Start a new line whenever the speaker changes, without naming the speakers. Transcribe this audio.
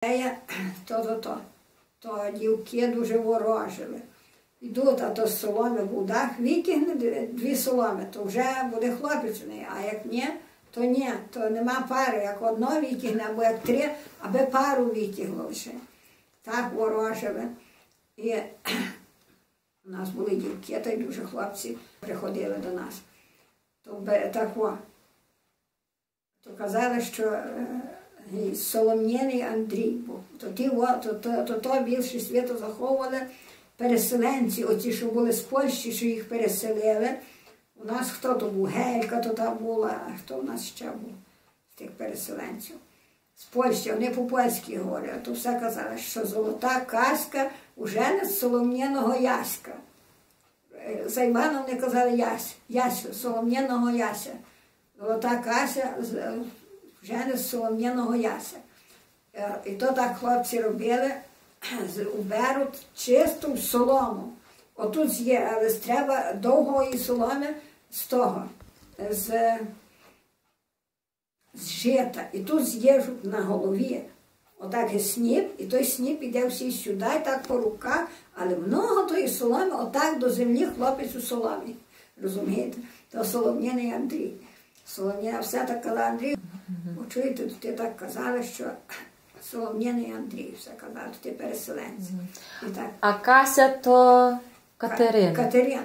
То, то, то, то дівки дуже ворожили. Йдуть, а то з соломи в удах витягне дві- соломи, то вже буде хлопець. А як ні, то ні, то нема пари, як одно витягне, або як три, аби пару витягло лише. Так ворожили. І у нас були дівки, та й дуже хлопці приходили до нас. То так о, то казали, що е, Солом'єний Андрій був. То, то, то, то, то більше світу заховували переселенці, оті, що були з Польщі, що їх переселили. У нас хто то був? Гелька то там була, а хто у нас ще був з тих переселенців? З Польщі, вони по-польськи говорять, то все казали, що золота казка уже не з солом'яного яська. Е, За Іваном не казали Ясь, Ясю, солом'яного Яся. Золота кася е, вже не з солом'яного яся. Е, І то так хлопці робили, уберуть чисту солому. Отут є, але треба довгої соломи з того, з, з жита. І тут з'їжуть на голові. Отак є сніп, і той сніп іде всі сюди, і так по руках, але много тої соломи, отак до землі хлопець у соломі. Розумієте? То солом'яний Андрій. Солом'яна все так казала Андрій. Почуєте, ти так казали, що солом'яний Андрій все казав, ти переселенці. І так.
А Кася то Катерина.
Катерина.